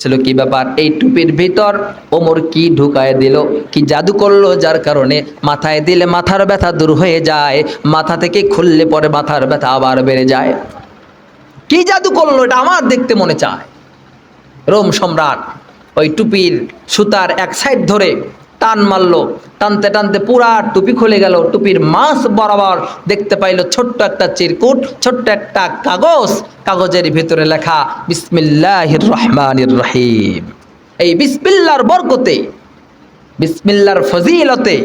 ছিল কি ব্যাপার? এই টুপির ভিতর ওমর কি ঢুকায় দিল? কি জাদু করল যার কারণে? মাথায় দিলে মাথার ব্যথা দূর হয়ে যায়, মাথা থেকে খুললে পরে মাথার ব্যথা আবার বেড়ে যায়। কি জাদু করল এটা আমার দেখতে মনে চায়? রোম সম্রাট ওই টুপির সুতার এক সাইড ধরে টান মারলো। টানতে টানতে পুরা টুপি খুলে গেল। টুপির মাছ বরাবর দেখতে পাইল ছোট্ট একটা চিরকুট, ছোট্ট একটা কাগজ। কাগজের ভিতরে লেখা, বিসমিল্লাহির রহমানির রহিম। এই বিসমিল্লার বরকতে, বিসমিল্লার ফজিলতে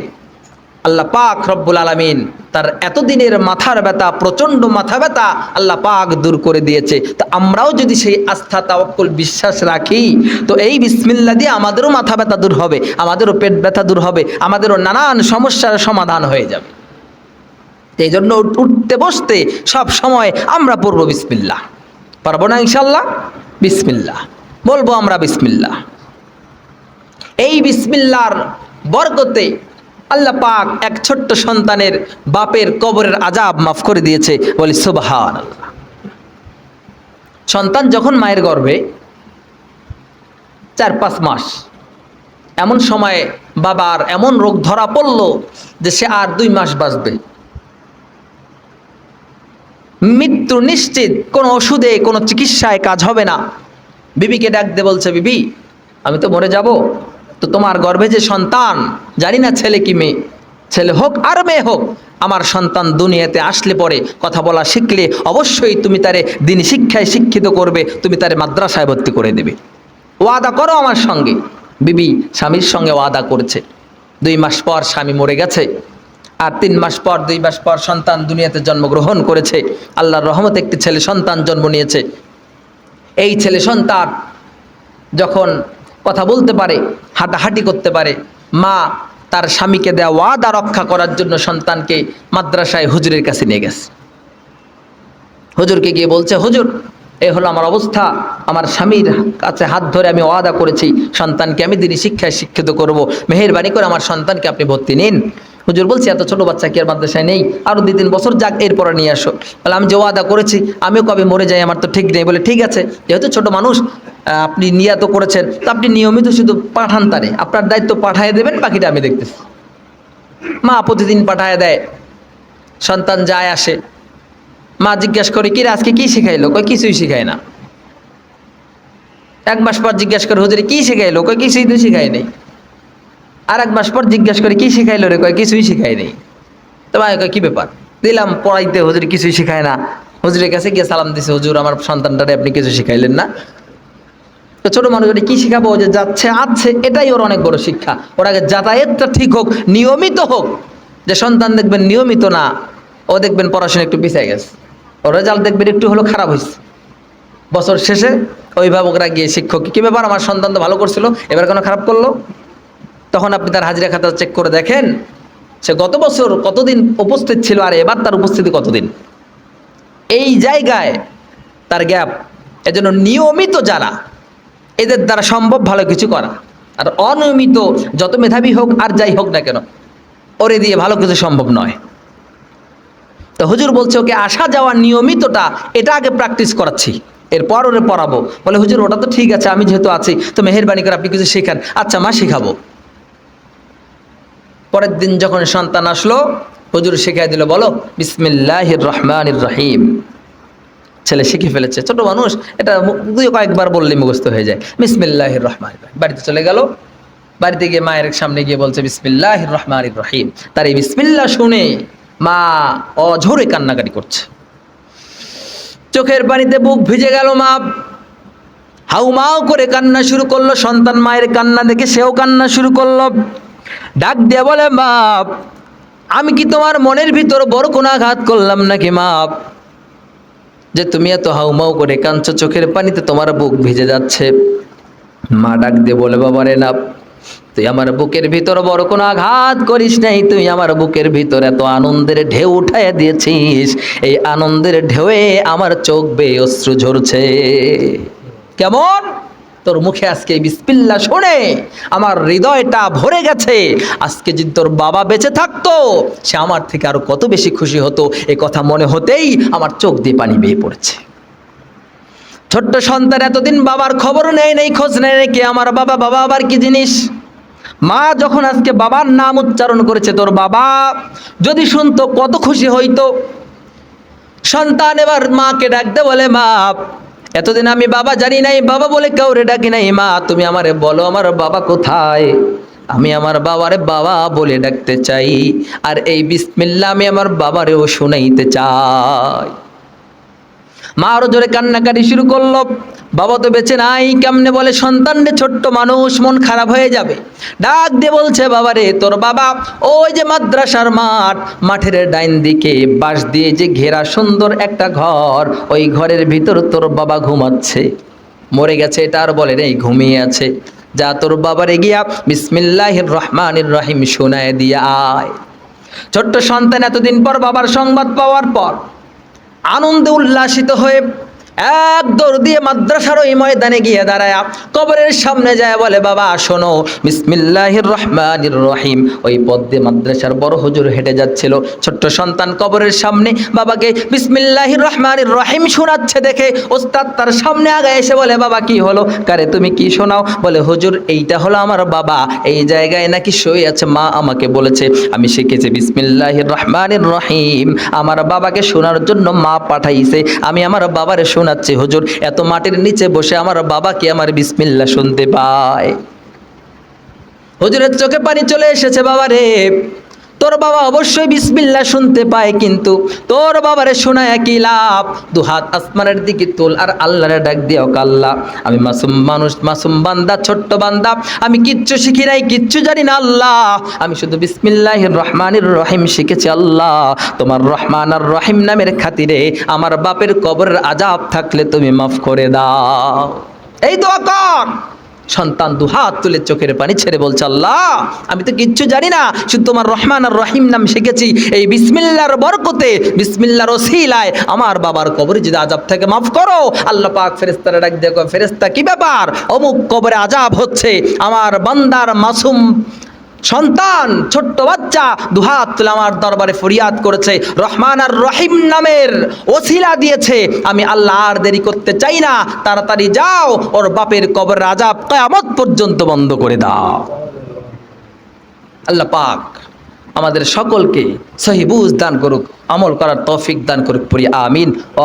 আল্লাহ পাক রব্বুল আলামিন তার এতদিনের মাথার ব্যথা, প্রচণ্ড মাথা ব্যথা আল্লাহ পাক দূর করে দিয়েছে। তো আমরাও যদি সেই আস্থা, তাওয়াক্কুল, বিশ্বাস রাখি, তো এই বিসমিল্লা দিয়ে আমাদেরও মাথা ব্যথা দূর হবে, আমাদেরও পেট ব্যথা দূর হবে, আমাদেরও নানান সমস্যার সমাধান হয়ে যাবে। এই জন্য উঠতে বসতে সব সময় আমরা পড়ব বিসমিল্লাহ। পারব না ইনশাল্লাহ বিসমিল্লাহ। বলব আমরা বিসমিল্লা এই বিসমিল্লার বরকতে আল্লাহ পাক এক ছোট্ট সন্তানের বাপের কবরের আজাব মাফ করে দিয়েছে। বলি সুবাহান সন্তান যখন মায়ের গর্ভে, চার পাঁচ মাস, এমন সময় বাবার এমন রোগ ধরা পড়ল যে সে আর দুই মাস বাঁচবে। মৃত্যু নিশ্চিত, কোনো ওষুধে, কোনো চিকিৎসায় কাজ হবে না। বিবিকে ডাক দে বলছে, বিবি, আমি তো মরে যাব। তো তোমার গর্ভে যে সন্তান, জানি না ছেলে কি মেয়ে। ছেলে হোক আর মেয়ে হোক, আমার সন্তান দুনিয়াতে আসলে পরে কথা বলা শিখলে অবশ্যই তুমি তারে দিন শিক্ষায় শিক্ষিত করবে, তুমি তারে মাদ্রাসায় ভর্তি করে দেবে। ওয়াদা করো আমার সঙ্গে। বিবি স্বামীর সঙ্গে ওয়াদা করছে। দুই মাস পর স্বামী মরে গেছে। আর তিন মাস পর, দুই মাস পর সন্তান দুনিয়াতে জন্মগ্রহণ করেছে। আল্লাহর রহমত একটি ছেলে সন্তান জন্ম নিয়েছে। এই ছেলে সন্তান যখন কথা বলতে পারে, হাঁটাহাঁটি করতে পারে, মা তার স্বামীকে দেওয়া ওয়াদা রক্ষা করার জন্য সন্তানকে মাদ্রাসায় হুজুরের কাছে নিয়ে গেছে। হুজুরকে গিয়ে বলছে, হুজুর, এ হলো আমার অবস্থা, আমার স্বামীর কাছে হাত ধরে আমি ওয়াদা করেছি, সন্তানকে আমি দিনই শিক্ষায় শিক্ষিত করব, মেহেরবানি করে আমার সন্তানকে আপনি ভর্তি নিন। হুজুর বলছি, এত ছোট বাচ্চা কি আর মাদ্রাসায় নেই? আরও দুই তিন বছর যাক, এরপরে নিয়ে আসো। বলে, আমি যে ওয়াদা করেছি, আমিও কবে মরে যাই, আমার তো ঠিক নেই। বলে, ঠিক আছে, যেহেতু ছোট মানুষ আপনি নিয়াত করেছেন, তো আপনি নিয়মিত শুধু পাঠান তারে। আপনার দায়িত্ব পাঠায় দেবেন, বাকিটা আমি দেখতেছি। মা প্রতিদিন পাঠায় দেয়, সন্তান যায় আসে। মা জিজ্ঞাসা করে কি আজকে কি শিখাইলো? কই কিছুই শিখায় না। এক মাস পর জিজ্ঞাসা করে, হুজুরে, কি শিখাইলো? কই কিছুই তো শিখাই নেই। আর এক মাস পর জিজ্ঞাসা করে, কি শিখাইলো রে? কয়, কিছুই শিখাই নেই। তো ভাই কয়, কি ব্যাপার? দিলাম, পড়াইতে, হুজুর, কিছুই শেখায় না। হুজুরের কাছে গিয়ে সালাম দিছে, হুজুর, আমার সন্তানটারে আপনি কিছু শিখাইলেন না। তো ছোট মানুষ ওটা কি শিখাবো? যে যাচ্ছে আছে এটাই ওর অনেক বড় শিক্ষা। ওর আগে যাতায়াতটা ঠিক হোক, নিয়মিত হোক। যে সন্তান দেখবেন নিয়মিত না, ও দেখবেন পড়াশোনা একটু পিছিয়ে গেছে। ওর রেজাল্ট দেখবেন একটু হলো খারাপ হয়েছে বছর শেষে অভিভাবকরা গিয়ে শিক্ষক, কি ব্যাপার? আমার সন্তান তো ভালো করছিল, এবার কেন খারাপ করল? তখন আপনি তার হাজিরা খাতা চেক করে দেখেন, সে গত বছর কতদিন উপস্থিত ছিল আর এবার তার উপস্থিতি কতদিন? এই জায়গায় তার গ্যাপ এজন্য নিয়মিত যারা এদের দ্বারা সম্ভব ভালো কিছু করা। আর অনিয়মিত যত মেধাবী হোক আর যাই হোক না কেন, ওরে দিয়ে ভালো কিছু সম্ভব নয়। তো হুজুর বলছে, ওকে আসা যাওয়া নিয়মিতটা এটা আগে প্র্যাকটিস করাচ্ছি। এরপর ওরে পড়াবো। বলে, হুজুর, ওটা তো ঠিক আছে, আমি যেহেতু আছি, তো মেহেরবানি করে আপনি কিছু শেখান। আচ্ছা মা, শেখাবো। পরের দিন যখন সন্তান আসলো, হুজুর শিখাই দিল, বলো, বিসমিল্লাহির রহমানির রহিম। ছেলে শিখে ফেলেছে, ছোট মানুষ, এটা দুই, কয়েকবার বললে মুখস্থ হয়ে যায়। বিসমিল্লাহির রহমান বাড়িতে চলে গেল। বাড়িতে গিয়ে মায়ের সামনে গিয়ে বলছে, বিসমিল্লাহির রহমানির রহিম। তার এই বিসমিল্লাহ শুনে মা অঝরে কান্নাকাটি করছে। চোখের পানিতে বুক ভিজে গেল মা। হাউমাও করে কান্না শুরু করল, সন্তান মায়ের কান্না দেখে সেও কান্না শুরু করল। ডাক দিয়ে বলে মা আমি কি তোমার মনের ভিতর বড় কোনো আঘাত করলাম নাকি মা যে তুমি এত হাউমাউ করে কাঁদছো, চোখের পানিতে তোমার বুক ভিজে যাচ্ছে। মা ডাক দিয়ে বলে বাবা রে না, তুই আমার বুকের ভিতর বড় কোনো আঘাত করিস নাই, তুই আমার বুকের ভিতর এত আনন্দের ঢেউ উঠাইয়া দিয়েছিস। এই আনন্দের ঢেউয়ে আমার চোখ বেয়ে অশ্রু ঝরছে। কেমন? তোর মুখে আজকে বিসপিল্লা শুনে আমার হৃদয়টা ভরে গেছে। আজকে যদি তোর বাবা বেঁচে থাকতো, সে আমার থেকে আরও কত বেশি খুশি হতো, এ কথা মনে হতেই আমার চোখ দিয়ে পানি বেয়ে পড়েছে। ছোট্ট সন্তান এতদিন বাবার খবর নেয় নেই, খোঁজ নেয় কে আমার বাবা বাবা আবার কি জিনিস? মা যখন আজকে বাবার নাম উচ্চারণ করেছে, তোর বাবা যদি শুনতো কত খুশি হইতো। সন্তান এবার মাকে ডাকতে বলে মা এতদিন আমি বাবা জানি নাই, বাবা বলে কাউরে ডাকি নাই, মা, তুমি আমারে বলো আমার বাবা কোথায়? আমি আমার বাবারে বাবা বলে ডাকতে চাই, আর এই বিসমিল্লা আমি আমার বাবারেও শুনাইতে চাই। মা আরও জোরে কান্নাকাটি শুরু করল। বাবা তো বেঁচে নাই, কেমনে বলে সন্তান রে ছোট্ট মানুষ, মন খারাপ হয়ে যাবে। ডাক দিয়ে বলছে বাবা রে তোর বাবা ওই যে মাদ্রাসার মাঠ, মাঠের ডাইন দিকে বাঁশ দিয়ে যে ঘেরা সুন্দর একটা ঘর, ওই ঘরের ভিতর তোর বাবা ঘুমাচ্ছে। মরে গেছে, এটা আর বলে নেই, ঘুমিয়ে আছে। যা তোর বাবারে গিয়া বিসমিল্লাহির রহমানির রহিম শোনায় দিয়া আয়। ছোট্ট সন্তান এতদিন পর বাবার সংবাদ পাওয়ার পর আনন্দে উল্লাসিত হয়ে এক দৌড় দিয়ে মাদ্রাসার ওই ময়দানে গিয়ে দাঁড়ায়। কবরের সামনে যায়, বলে, বাবা, শোনো, বিসমিল্লাহির রহমানির রহিম। ওই পথ দিয়ে মাদ্রাসার বড় হুজুর হেঁটে যাচ্ছিল। ছোট্ট সন্তান কবরের সামনে বাবাকে বিসমিল্লাহির রহমানির রহিম শোনাচ্ছে দেখে ওস্তাদ তার সামনে আগে এসে বলে, বাবা, কি হলো? কারে, তুমি কি শোনাও? বলে, হুজুর, এইটা হলো আমার বাবা। এই জায়গায় নাকি সই আছে, মা আমাকে বলেছে। আমি শিখেছি বিসমিল্লাহির রহমানির রহিম। আমার বাবাকে শোনার জন্য মা পাঠাইছে। আমি আমার বাবারে শোনাচ্ছি, হুজুর, এত মাটির নিচে বসে আমার বাবা কি আমার বিসমিল্লা শুনতে পায়? হুজুরের চোখে পানি চলে এসেছে, বাবারে তোর বাবা অবশ্যই বিসমিল্লা শুনতে পায় কিন্তু তোর বাবারে শোনায় কি লাভ। দু হাত আসমানের দিকে তোল আর আল্লাহরে ডাক দিও কাল্লা। আমি মাসুম মানুষ, মাসুম বান্দা, ছোট্ট বান্দা। আমি কিচ্ছু শিখি নাই, কিচ্ছু জানি না আল্লাহ। আমি শুধু বিসমিল্লাহির রহমানির রহিম শিখেছি আল্লাহ। তোমার রহমান আর রহিম নামের খাতিরে আমার বাপের কবরের আজাব থাকলে তুমি মাফ করে দাও। এই দোয়া কর। সন্তান দু হাত তুলে চোখের পানি ছেড়ে বলছে, আল্লাহ, আমি তো কিচ্ছু জানি না, শুধু তোমার রহমান আর রহিম নাম শিখেছি। এই বিসমিল্লার বরকতে, বিসমিল্লার ওসিলায় আমার বাবার কবরে যদি আজাব থেকে মাফ করো, আল্লাহ পাক ফেরেস্তারা ডাক দেখো ফেরেস্তা কি ব্যাপার? অমুক কবরে আজাব হচ্ছে, আমার বান্দার মাসুম সন্তান, ছোট্ট বাচ্চা, দুহাত তুলে আমার দরবারে ফরিয়াদ করেছে। রহমান আর রহিম নামের ওসিলা দিয়েছে। আমি আল্লাহ আর দেরি করতে চাই না। তাড়াতাড়ি যাও, ওর বাপের কবর রাজাব কয়ামত পর্যন্ত বন্ধ করে দাও। আল্লাহ পাক আমাদের সকলকে সহিবুজ দান করুক, আমল করার তৌফিক দান করুক, পড়ি, আমিন। ও